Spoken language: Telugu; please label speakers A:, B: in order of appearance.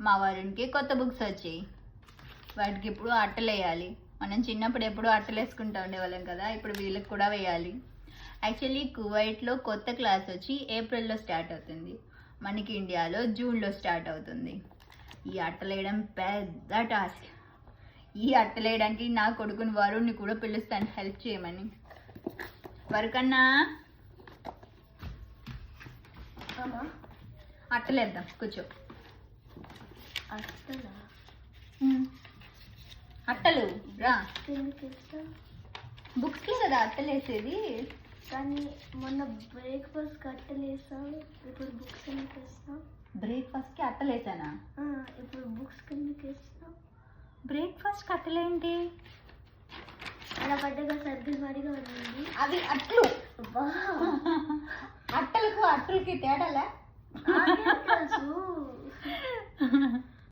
A: మా వారికి కొత్త బుక్స్ వచ్చాయి. వాటికి ఇప్పుడు అట్టలు వేయాలి. మనం చిన్నప్పుడు ఎప్పుడూ అట్టలు వేసుకుంటూ ఉండేవాళ్ళం కదా ఇప్పుడు వీళ్ళకి కూడా వేయాలి. యాక్చువల్లీ కువైట్లో కొత్త క్లాస్ వచ్చి ఏప్రిల్లో స్టార్ట్ అవుతుంది. మనకి ఇండియాలో జూన్లో స్టార్ట్ అవుతుంది. ఈ అట్టలు వేయడం పెద్ద టాస్క్. ఈ అట్టలు వేయడానికి నా కొడుకుని వరుణ్ణి కూడా పిలుస్తాను హెల్ప్ చేయమని. వరకన్నా? అట్టలేద్దాం కూర్చో. అట్టలు? రా.
B: ఇష్టం
A: బుక్స్కి కదా అట్టలు వేసేది
B: కానీ మొన్న బ్రేక్ఫాస్ట్ కట్టలేసావు ఇప్పుడు బుక్స్ ఎందుకు ఇస్తాం
A: బ్రేక్ఫాస్ట్కి అట్టలు వేసానా
B: ఇప్పుడు బుక్స్ ఎందుకు ఇస్తాం
A: బ్రేక్ఫాస్ట్ అట్టలేంటి?
B: అలా పెద్దగా సర్కిల్ పడిగా ఉంది.
A: అవి అట్లు. అట్టలకు అట్టలకి తేడాలా?